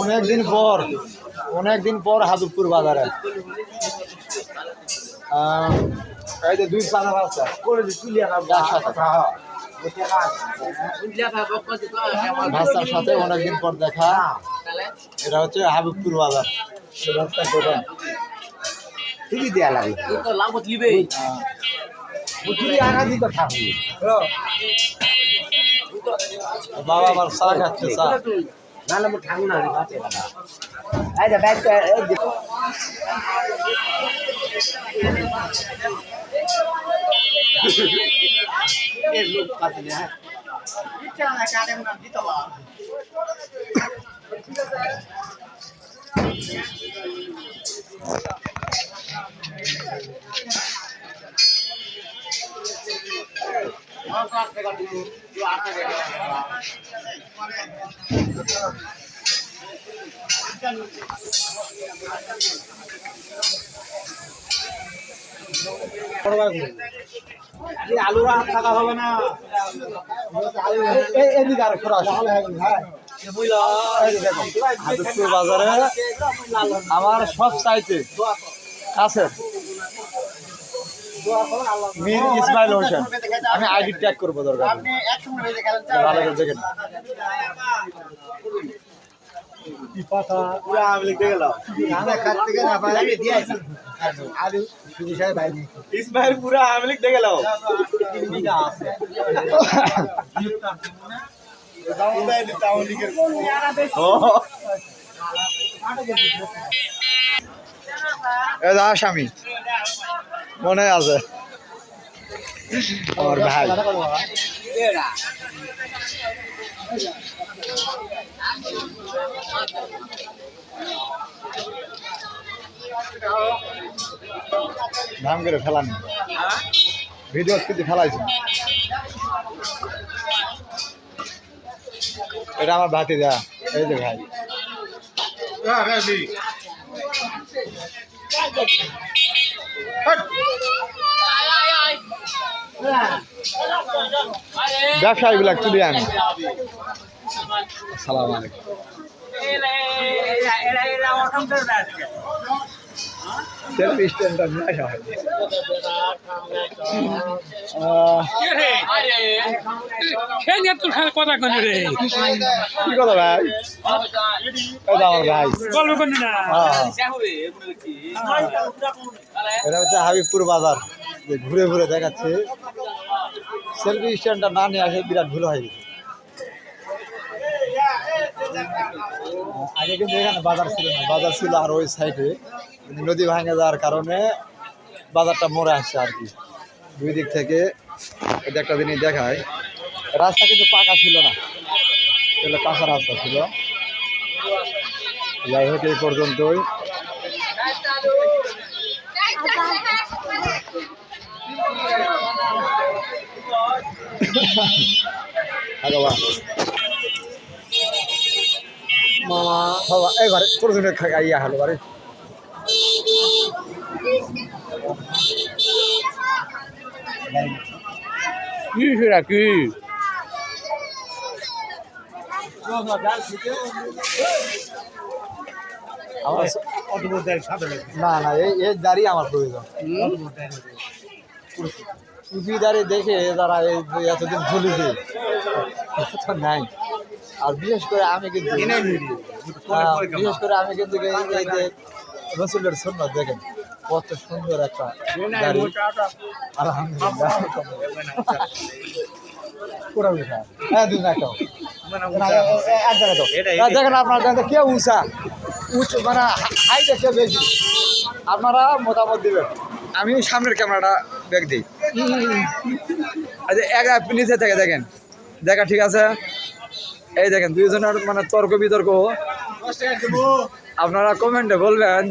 অনেকদিন পর অনেকদিন পর হাদুপুর বাজারে। দুই পানা রাস্তা একসাথে রাস্তার সাথে অনেকদিন পর দেখা। এটা হচ্ছে হাবিবপুর বাজার। রাস্তার দোকান দেয়া লাগে দিকে থাকবি বাবা আমার চা খাচ্ছে চা নাহলে মোর ঠাকুর না যে ব্যাগ এই যে থাকা হবে না। এদিকে আর খোরা হাবিবপুর বাজারে আমার সব চাইতে আছে মীর ইসমাইল হোসেন। আমি আইডি ট্যাগ করব দরকার। ভালো করে দেখেন। ইসমাইল পুরা আমলিক দেখে লাও এ স্বামী মনে আছে। আমার ভাই। নাম করে ফেলানি। ভিডিও কিন্তু ফেলাইছি এটা আমার ভাতি দা এই যে ভাই। ব্যবসায়ীগুলো তুলে আনি। সালাম আলাইকুম। সেলফি স্ট্যান্ডটা নিয়ে হয় কি কথা ভাই ভাই। এটা হচ্ছে হাবিবপুর বাজার ঘুরে ঘুরে দেখাচ্ছে সেলফি স্ট্যান্ডটা না নিয়ে আসে বিরাট ভুল হয়ে আগে কিন্তু এখানে বাজার ছিল না, বাজার ছিল আর ওই সাইডে নদী ভাঙে যাওয়ার কারণে বাজারটা মরে আসছে আর কি। দুই দিক থেকে এটা একটা জিনিস দেখায়। রাস্তা কিন্তু পাকা ছিল না এগুলো পাকা রাস্তা ছিল। যাই হোক, এই পর্যন্তই। আগবা মামা এই ঘরে প্রথমে খাইয়া হলো বাড়ি কি সেটা কি? না না এই এই দাঁড়িয়ে আমার প্রয়োজন। টুপি দাঁড়িয়ে দেখে তারা এতদিন ঝুলিছে তো নাই। আর বিশেষ করে আমি কিন্তু বিশেষ করে আমি কিন্তু এই যে রসুলের সুন্নত দেখেন কত সুন্দর একটা দাড়ি। আলহামদুলিল্লাহ। হ্যাঁ দুই না কেউ না, এ- এ- এক জায়গায় তো। না, দেখেন আপনার দেখেন কে উঁচা। উঁচু মানে হাইটে কে বেশি। আপনারা মতামত দিবেন। আমি সামনের ক্যামেরাটা ব্যাগ দিই। আচ্ছা এক নিচে থেকে দেখেন। দেখা ঠিক আছে? এই দেখেন, দুইজনের মানে তর্ক বিতর্ক। আপনারা কমেন্টে বলবেন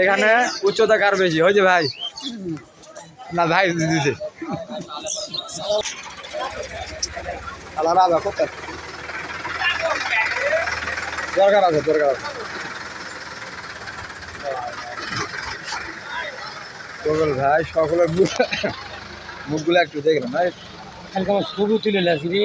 এখানে উচ্চতা কার বেশি? হয়েছে ভাই। না, ভাই কোথায় দরকার আছে দরকার আছে। ভাই, সকলের মুখ মুখগুলো একটু দেখলাম ভাই। ছবি তুলে লাগছি রে।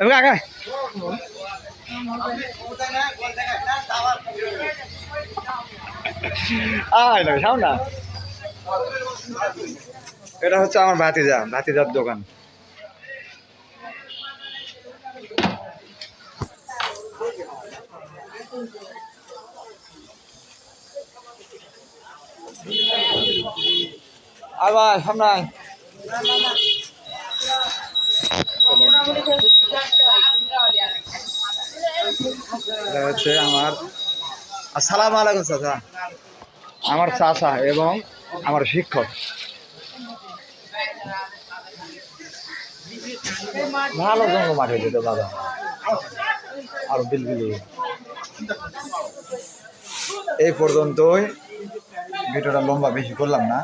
জানা এবার আগে আয় না সামনে না এটা হচ্ছে আমার ভাতিজা ভাতিজার দোকান আবার সামনে আয়। এটা হচ্ছে আমার আসসালামু আলাইকুম, চাচা। আমার চাচা এবং আমার শিক্ষক। ভালো জঙ্গ মাঠে যেত, দাদা। আর বিলবিলি। এই পর্যন্তই। ভিডিওটা লম্বা, বেশি করলাম না।